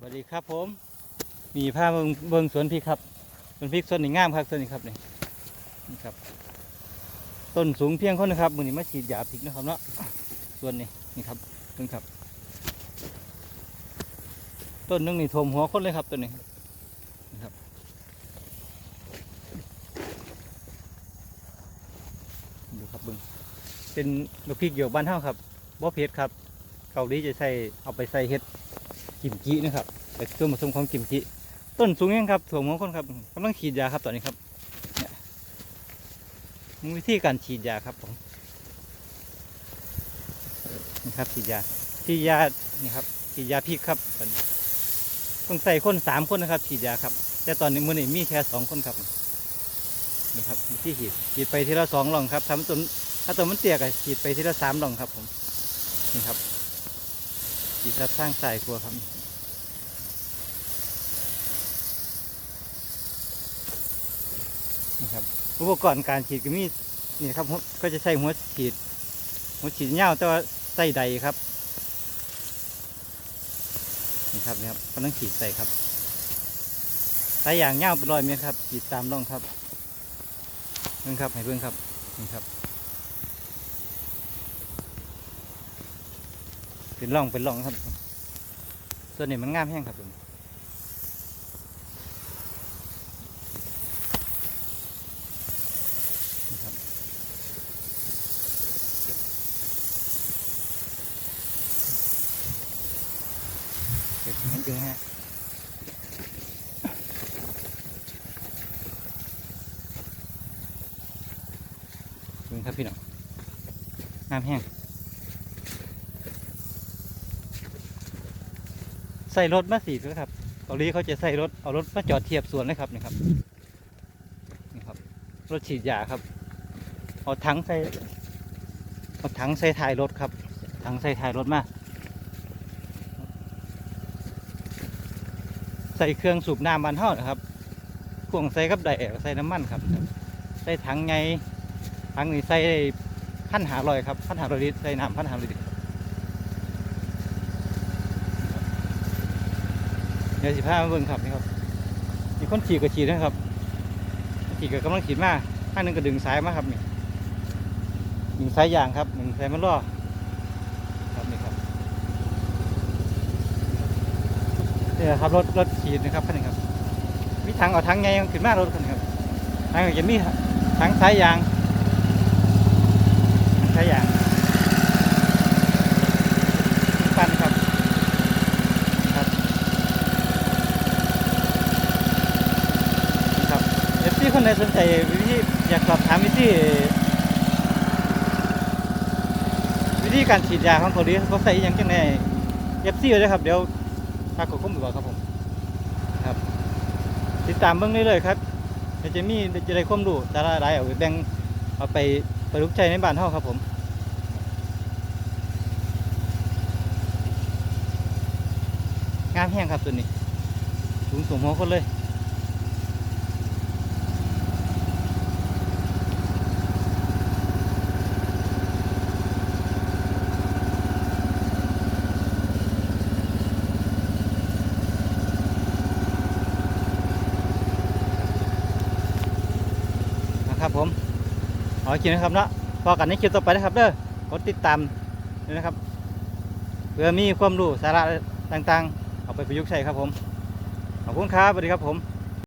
สวัสดีครับผม มีผ้าเบิงเบิงสวนพริกครับสวนพริกสวนนี่งามครับสวนนี้ครับนี่นี่ครับ ต้นสูงเพียงคนนะครับมือนี้มาฉีดยาพริกนะครับเนาะส่วนนี้นี่ครับต้นครับ ต้นนึงนี่ทมหัวคนเลยครับต้นนี้นี่ครับดูครับเบิงเป็นลูกพริกเกี่ยวบ้านเฮาครับบ่เผ็ดครับเกาหลีจะใส่เอาไปใส่เห็ด กิมจินะครับเป็นส่วนผสมของกิมจิต้นสูงยังครับถั่วมงคลครับกำลังฉีดยาครับตอนนี้ครับเนี่ยวิธีการฉีดยาครับผมนี่ครับฉีดยาฉีดยานี่ครับฉีดยาพิษครับตอนนี้ต้องใส่คนสามคนนะครับฉีดยาครับ แต่ตอนนี้มือนี่มีแค่สองคนครับนี่ครับวิธีฉีดฉีดไปทีละสองหลองครับทำต้นถ้าต้นมันเตี้ยก็ฉีดไปทีละสามหลองครับผมนี่ครับ สีทับสร้างสายครัวครับนี่ครับอุปกรณ์การฉีดก็มีนี่ครับก็จะใช้หัวฉีด หัวฉีดเงาแต่ว่าใส่ใดครับนี่ครับนี่ครับกำลังฉีดใส่ครับสายยางเงาเป็นรอยเมตรครับฉีดตามร่องครับเบิ่งครับให้เบิ่งครับนี่ครับ เป็นร่องเป็นร่องครับ ตัวนี้มันงามแห้งครับผมครับเห็นดึงฮะดูครับพี่น้องงามแห้ง ใส่รถมาสีด้วครับเกาหลีเขาจะใส่รถเอารถมาจอดเทียบสวนเลยครับนี่ครับนี่ครับ รถฉีดยาครับ เอาถังใส่เอาถังใส่ท้ายรถครับถังใส่ท้ายรถมาใส่เครื่องสูบน้ำบานเท่านะครับพ่วงใส่กับไดเอลใส่น้ำมันครับ ใส่ถังไงถังนี้ใส่พันหาลอยครับพันหาลอยลิตรใส่น้ำพันหาลอยลิตร ดี๋ยวสิพามาเบิ่งครับนี่ครับมีคนขี่กับขี่นะครับขี่กับกำลังขี่มาข้างหนึงก็ดึงสายมาครับนี่ดึงสายยางครับดึงสายมันล่อครับนี่ครับเนี่แหละครับรถรถขี่นะครับคันนี้ครับมีทางเอาทางไงขึ้นมารถคันนี้ครับทางจะมีทางสายยางทางสายยางปั่นครับ ครับเอฟซี คนไหนสนใจวิธีอยากสอบถามวิธีวิธีการฉีดยาของเกาหลีเขาใส่อหยังจังไงเอฟซีเลยครับ เดี๋ยวฝากกดข้อมูลบอกครับผมครับ ติดตามเบื้องนี้เลยครับเดี๋ยวจะมีจะได้ความรู้สาระหลายเอาไปแบ่งเอาไปประยุกต์ใช้ในบ้านเฮาครับผมงามแห้งครับตัวนี้สูงสูงหัวคนเลย ครับผมขอคิดนะครับเนาะพอกันในคลิปต่อไปนะครับเด้อกดติดตามด้วยนะครับ เพื่อมีความรู้สาระต่างๆ เอาไปประยุกต์ใช้ครับผม ขอบคุณครับสวัสดีครับผม